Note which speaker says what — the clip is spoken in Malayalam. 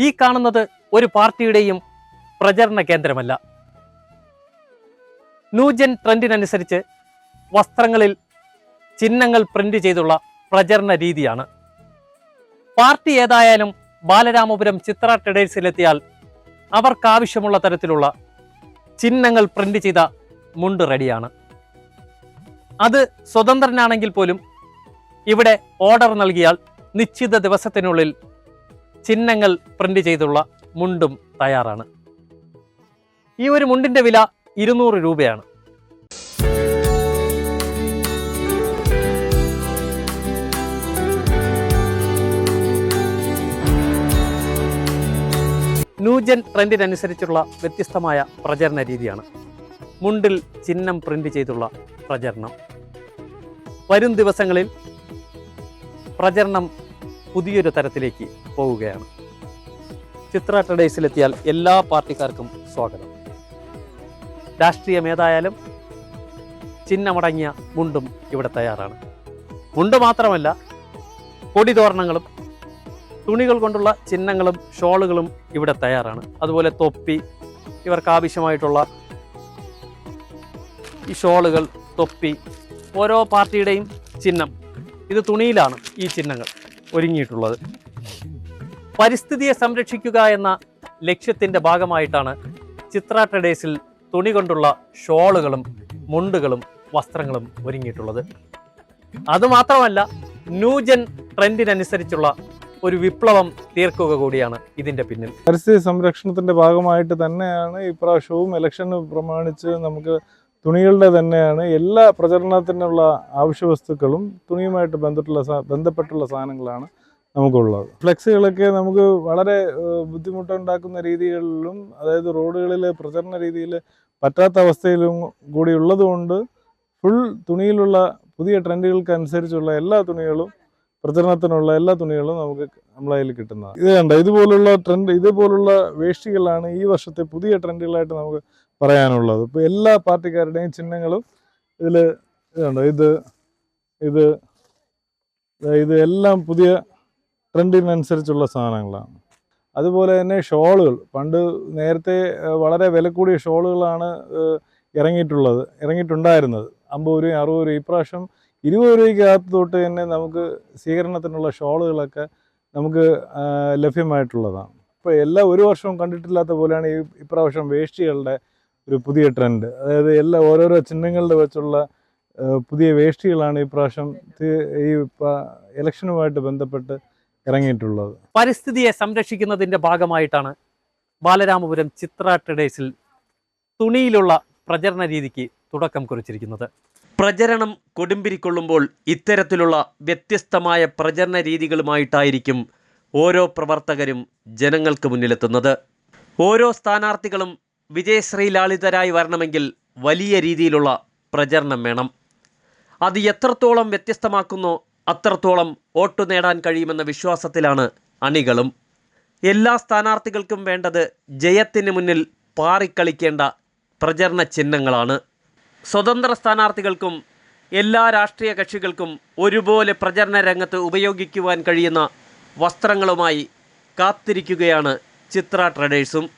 Speaker 1: ഈ കാണുന്നത് ഒരു പാർട്ടിയുടെയും പ്രചരണ കേന്ദ്രമല്ല. ന്യൂജൻ ട്രെൻഡിനനുസരിച്ച് വസ്ത്രങ്ങളിൽ ചിഹ്നങ്ങൾ പ്രിന്റ് ചെയ്തുള്ള പ്രചരണ രീതിയാണ്. പാർട്ടി ഏതായാലും ബാലരാമപുരം ചിത്ര ട്രേഡേഴ്സിലെത്തിയാൽ അവർക്കാവശ്യമുള്ള തരത്തിലുള്ള ചിഹ്നങ്ങൾ പ്രിന്റ് ചെയ്ത മുണ്ട് റെഡിയാണ്. അത് സ്വതന്ത്രനാണെങ്കിൽ പോലും ഇവിടെ ഓർഡർ നൽകിയാൽ നിശ്ചിത ദിവസത്തിനുള്ളിൽ ചിഹ്നങ്ങൾ പ്രിന്റ് ചെയ്തുള്ള മുണ്ടും തയ്യാറാണ്. ഈ ഒരു മുണ്ടിന്റെ വില ഇരുന്നൂറ് രൂപയാണ്. ന്യൂജൻ ട്രെൻഡിനനുസരിച്ചുള്ള വ്യത്യസ്തമായ പ്രചരണ രീതിയാണ്. മുണ്ടിൽ ചിഹ്നം പ്രിന്റ് ചെയ്തുള്ള പ്രചരണം. വരും ദിവസങ്ങളിൽ പ്രചരണം പുതിയൊരു തരത്തിലേക്ക് പോവുകയാണ്. ചിത്ര ട്രഡേഴ്സിലെത്തിയാൽ എല്ലാ പാർട്ടിക്കാർക്കും സ്വാഗതം. രാഷ്ട്രീയം ഏതായാലും ചിഹ്നമടങ്ങിയ മുണ്ടും ഇവിടെ തയ്യാറാണ്. മുണ്ട് മാത്രമല്ല കൊടിതോരണങ്ങളും തുണികൾ കൊണ്ടുള്ള ചിഹ്നങ്ങളും ഷോളുകളും ഇവിടെ തയ്യാറാണ്. അതുപോലെ തൊപ്പി ഇവർക്ക് ആവശ്യമായിട്ടുള്ള ഈ ഷോളുകൾ തൊപ്പി ഓരോ പാർട്ടിയുടെയും ചിഹ്നം. ഇത് തുണിയിലാണ് ഈ ചിഹ്നങ്ങൾ. ഒരുങ്ങിയിട്ടുള്ളത്. പരിസ്ഥിതിയെ സംരക്ഷിക്കുക എന്ന ലക്ഷ്യത്തിന്റെ ഭാഗമായിട്ടാണ് ചിത്ര ട്രഡേഴ്സിൽ തുണി കൊണ്ടുള്ള ഷോളുകളും മുണ്ടുകളും വസ്ത്രങ്ങളും ഒരുങ്ങിയിട്ടുള്ളത്. അതുമാത്രമല്ല ന്യൂജൻ ട്രെൻഡിനനുസരിച്ചുള്ള ഒരു വിപ്ലവം തീർക്കുക കൂടിയാണ് ഇതിന്റെ പിന്നിൽ.
Speaker 2: പരിസ്ഥിതി സംരക്ഷണത്തിന്റെ ഭാഗമായിട്ട് തന്നെയാണ് ഇപ്രാവശ്യവും ഇലക്ഷൻ പ്രമാണിച്ച് നമുക്ക് തുണികളുടെ തന്നെയാണ് എല്ലാ പ്രചരണത്തിനുള്ള ആവശ്യ വസ്തുക്കളും തുണിയുമായിട്ട് ബന്ധപ്പെട്ടുള്ള ബന്ധപ്പെട്ടുള്ള സാധനങ്ങളാണ് നമുക്കുള്ളത്. ഫ്ലെക്സുകളൊക്കെ നമുക്ക് വളരെ ബുദ്ധിമുട്ടുണ്ടാക്കുന്ന രീതികളിലും അതായത് റോഡുകളിൽ പ്രചരണ രീതിയിൽ പറ്റാത്ത അവസ്ഥയിലും കൂടി ഉള്ളതുകൊണ്ട് ഫുൾ തുണിയിലുള്ള പുതിയ ട്രെൻഡുകൾക്ക് അനുസരിച്ചുള്ള എല്ലാ തുണികളും പ്രചരണത്തിനുള്ള എല്ലാ തുണികളും നമുക്ക് നമ്മളെ കയ്യിൽ കിട്ടുന്നതാണ്. ഇത് കണ്ട? ഇതുപോലുള്ള ട്രെൻഡ് ഇതുപോലുള്ള വേഷ്ടികളാണ് ഈ വർഷത്തെ പുതിയ ട്രെൻഡുകളായിട്ട് നമുക്ക് പറയാനുള്ളത്. ഇപ്പോൾ എല്ലാ പാർട്ടിക്കാരുടെയും ചിഹ്നങ്ങളും ഇതിൽ ഇതുണ്ട്. ഇത് ഇത് ഇത് എല്ലാം പുതിയ ട്രെൻഡിനനുസരിച്ചുള്ള സാധനങ്ങളാണ്. അതുപോലെ തന്നെ ഷോളുകൾ. പണ്ട് നേരത്തെ വളരെ വില കൂടിയ ഷോളുകളാണ് ഇറങ്ങിയിട്ടുള്ളത് ഇറങ്ങിയിട്ടുണ്ടായിരുന്നത്. അമ്പത് രൂപയും അറുപത് രൂപ ഇപ്രാവശ്യം ഇരുപത് രൂപയ്ക്കകത്ത് തൊട്ട് തന്നെ നമുക്ക് സ്വീകരണത്തിനുള്ള ഷോളുകളൊക്കെ നമുക്ക് ലഭ്യമായിട്ടുള്ളതാണ്. ഇപ്പോൾ എല്ലാ ഒരു വർഷവും കണ്ടിട്ടില്ലാത്ത പോലെയാണ് ഈ ഇപ്രാവശ്യം വേഷ്ടികളുടെ ഒരു പുതിയ ട്രെൻഡ് അതായത് എല്ലാ ഓരോരോ ചിഹ്നങ്ങളുടെ വെച്ചുള്ള പുതിയ വേഷ്ടികളാണ് ഈ പ്രാവശ്യം ഈ ഇലക്ഷനുമായിട്ട് ബന്ധപ്പെട്ട് ഇറങ്ങിയിട്ടുള്ളത്.
Speaker 1: പരിസ്ഥിതിയെ സംരക്ഷിക്കുന്നതിന്റെ ഭാഗമായിട്ടാണ് ബാലരാമപുരം ചിത്ര ട്രഡേഴ്സിൽ തുണിയിലുള്ള പ്രചരണ രീതിക്ക് തുടക്കം കുറിച്ചിരിക്കുന്നത്. പ്രചരണം കൊടുമ്പിരിക്കൊള്ളുമ്പോൾ ഇത്തരത്തിലുള്ള വ്യത്യസ്തമായ പ്രചരണ രീതികളുമായിട്ടായിരിക്കും ഓരോ പ്രവർത്തകരും ജനങ്ങൾക്ക് മുന്നിലെത്തുന്നത്. ഓരോ സ്ഥാനാർത്ഥികളും വിജയശ്രീലാളിതരായി വരണമെങ്കിൽ വലിയ രീതിയിലുള്ള പ്രചരണം വേണം. അത് എത്രത്തോളം വ്യത്യസ്തമാക്കുന്നോ അത്രത്തോളം വോട്ട് നേടാൻ കഴിയുമെന്ന വിശ്വാസത്തിലാണ് അണികളും. എല്ലാ സ്ഥാനാർത്ഥികൾക്കും വേണ്ടത് ജയത്തിന് മുന്നിൽ പാറിക്കളിക്കേണ്ട പ്രചരണ ചിഹ്നങ്ങളാണ്. സ്വതന്ത്ര സ്ഥാനാർത്ഥികൾക്കും എല്ലാ രാഷ്ട്രീയ കക്ഷികൾക്കും ഒരുപോലെ പ്രചരണ രംഗത്ത് ഉപയോഗിക്കുവാൻ കഴിയുന്ന വസ്ത്രങ്ങളുമായി കാത്തിരിക്കുകയാണ് ചിത്ര ട്രഡേഴ്സും.